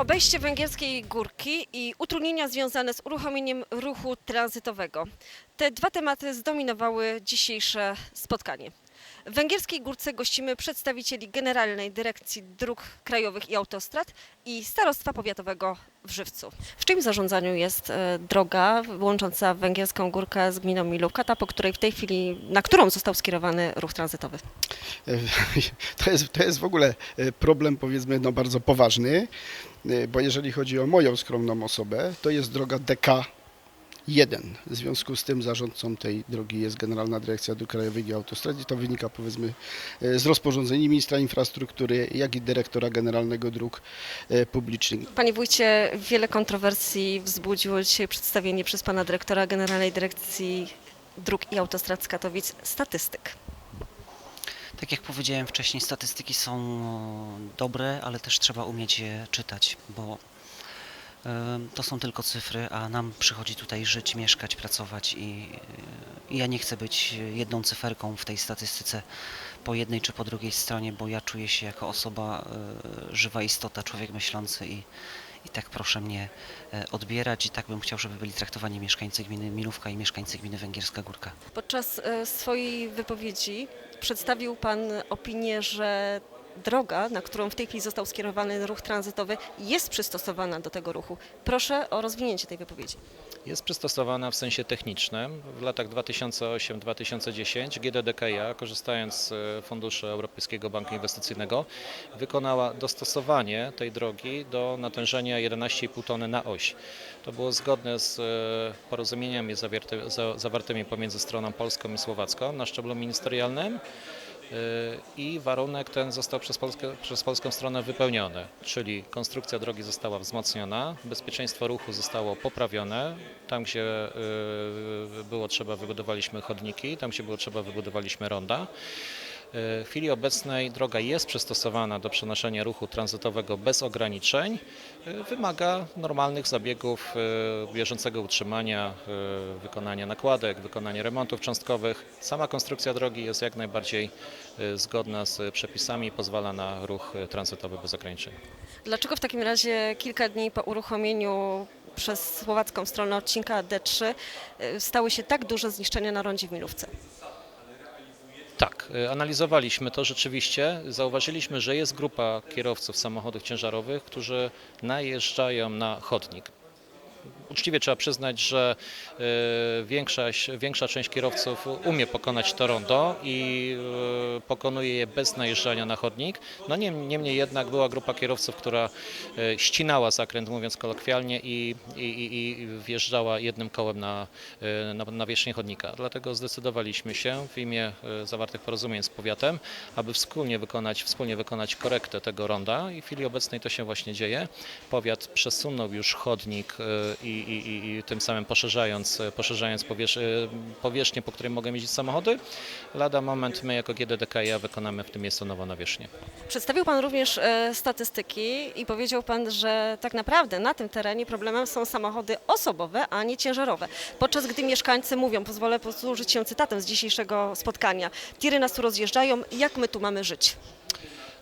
Obejście węgierskiej górki i utrudnienia związane z uruchomieniem ruchu tranzytowego. Te dwa tematy zdominowały dzisiejsze spotkanie. W Węgierskiej Górce gościmy przedstawicieli Generalnej Dyrekcji Dróg Krajowych i Autostrad i Starostwa Powiatowego w Żywcu. W czyim zarządzaniu jest e, droga łącząca Węgierską Górkę z gminą Milówka, ta po której w tej chwili, na którą został skierowany ruch tranzytowy? To jest, to jest w ogóle e, problem, powiedzmy, no bardzo poważny, e, bo jeżeli chodzi o moją skromną osobę, to jest droga DK1. W związku z tym zarządcą tej drogi jest Generalna Dyrekcja Dróg Krajowych i Autostrad i to wynika, powiedzmy, e, z rozporządzeń ministra infrastruktury, jak i dyrektora Generalnego Dróg e, Publicznych. Panie wójcie, wiele kontrowersji wzbudziło dzisiaj przedstawienie przez pana dyrektora Generalnej Dyrekcji Dróg i Autostrad z Katowic statystyk. Tak jak powiedziałem wcześniej, statystyki są dobre, ale też trzeba umieć je czytać, bo e, to są tylko cyfry, a nam przychodzi tutaj żyć, mieszkać, pracować i, i ja nie chcę być jedną cyferką w tej statystyce po jednej czy po drugiej stronie, bo ja czuję się jako osoba, e, żywa istota, człowiek myślący i, i tak proszę mnie e, odbierać i tak bym chciał, żeby byli traktowani mieszkańcy gminy Milówka i mieszkańcy gminy Węgierska Górka. Podczas e, swojej wypowiedzi przedstawił pan opinię, że droga, na którą w tej chwili został skierowany ruch tranzytowy, jest przystosowana do tego ruchu. Proszę o rozwinięcie tej wypowiedzi. Jest przystosowana w sensie technicznym. W latach 2008-2010 GDDKiA, korzystając z e, funduszy Europejskiego Banku Inwestycyjnego, wykonała dostosowanie tej drogi do natężenia 11,5 tony na oś. To było zgodne z e, porozumieniami zawartymi pomiędzy stroną polską i słowacką na szczeblu ministerialnym. Y, i warunek ten został przez, Polskę, przez polską stronę wypełniony, czyli konstrukcja drogi została wzmocniona, bezpieczeństwo ruchu zostało poprawione, tam gdzie y, było trzeba wybudowaliśmy chodniki, tam gdzie było trzeba wybudowaliśmy ronda. W chwili obecnej droga jest przystosowana do przenoszenia ruchu tranzytowego bez ograniczeń. Wymaga normalnych zabiegów y, bieżącego utrzymania, y, wykonania nakładek, wykonania remontów cząstkowych. Sama konstrukcja drogi jest jak najbardziej y, zgodna z przepisami i pozwala na ruch tranzytowy bez ograniczeń. Dlaczego w takim razie kilka dni po uruchomieniu przez słowacką stronę odcinka D3 e, stały się tak duże zniszczenia na rondzie w Milówce? Tak, y, analizowaliśmy to rzeczywiście. Zauważyliśmy, że jest grupa kierowców samochodów ciężarowych, którzy najeżdżają na chodnik. Uczciwie trzeba przyznać, że y, większość, większa część kierowców umie pokonać to rondo i y, pokonuje je bez najeżdżania na chodnik. No niem- niemniej jednak była grupa kierowców, która y, ścinała zakręt, mówiąc kolokwialnie, i, i, i, wjeżdżała jednym kołem na, na, na wierzchnię chodnika. Dlatego zdecydowaliśmy się w imię zawartych porozumień z powiatem, aby wspólnie wykonać, wspólnie wykonać korektę tego ronda i w chwili obecnej to się właśnie dzieje. Powiat przesunął już chodnik i, i, i, tym samym poszerzając, y, poszerzając powierz, y, powierzchnię, po której mogą jeździć samochody. Lada moment my jako GDDKiA wykonamy w tym miejscu nową nawierzchnię. Przedstawił Pan również e, statystyki i powiedział Pan, że tak naprawdę na tym terenie problemem są samochody osobowe, a nie ciężarowe. Podczas gdy mieszkańcy mówią, pozwolę posłużyć się cytatem z dzisiejszego spotkania, tiry nas tu rozjeżdżają, jak my tu mamy żyć?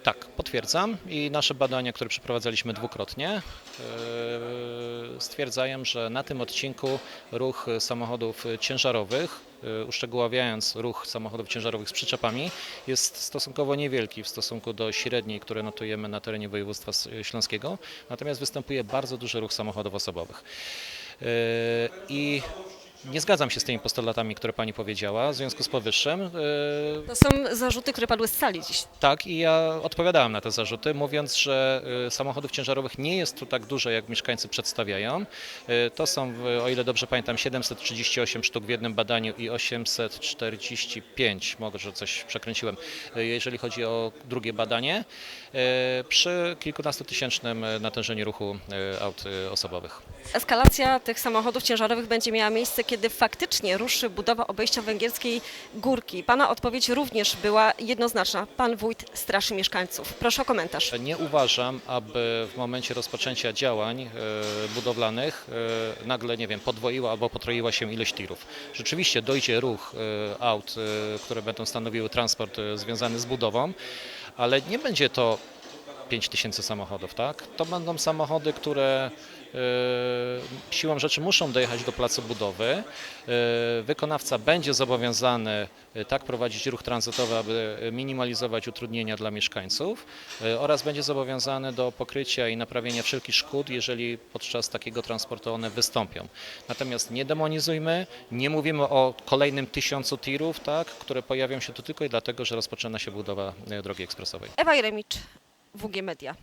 Tak, potwierdzam i nasze badania, które przeprowadzaliśmy dwukrotnie, yy, stwierdzają, że na tym odcinku ruch samochodów ciężarowych, yy, uszczegóławiając ruch samochodów ciężarowych z przyczepami, jest stosunkowo niewielki w stosunku do średniej, które notujemy na terenie województwa śląskiego, natomiast występuje bardzo duży ruch samochodów osobowych. Yy, I nie zgadzam się z tymi postulatami, które Pani powiedziała. W związku z powyższym yy, To są zarzuty, które padły z sali dziś. tak, i ja odpowiadałem na te zarzuty, mówiąc, że y, samochodów ciężarowych nie jest tu tak dużo, jak mieszkańcy przedstawiają. Y, To są, o ile dobrze pamiętam, 738 sztuk w jednym badaniu i 845, może coś przekręciłem, y, jeżeli chodzi o drugie badanie, y, przy kilkunastotysięcznym y, natężeniu ruchu y, aut y, osobowych. Eskalacja tych samochodów ciężarowych będzie miała miejsce, kiedy faktycznie ruszy budowa obejścia węgierskiej górki. Pana odpowiedź również była jednoznaczna. Pan wójt straszy mieszkańców. Proszę o komentarz. Nie uważam, aby w momencie rozpoczęcia działań e, budowlanych e, nagle, nie wiem, podwoiła albo potroiła się ilość tirów. Rzeczywiście dojdzie ruch e, aut, które będą stanowiły transport związany z budową, ale nie będzie to 5 tysięcy samochodów, tak? To będą samochody, które e, siłą rzeczy muszą dojechać do placu budowy. E, Wykonawca będzie zobowiązany e, tak prowadzić ruch tranzytowy, aby minimalizować utrudnienia dla mieszkańców oraz będzie zobowiązany do pokrycia i naprawienia wszelkich szkód, jeżeli podczas takiego transportu one wystąpią. Natomiast nie demonizujmy, nie mówimy o kolejnym tysiącu tirów, tak, które pojawią się tu tylko i dlatego, że rozpoczyna się budowa drogi ekspresowej. Ewa Jeremicz, WG Media.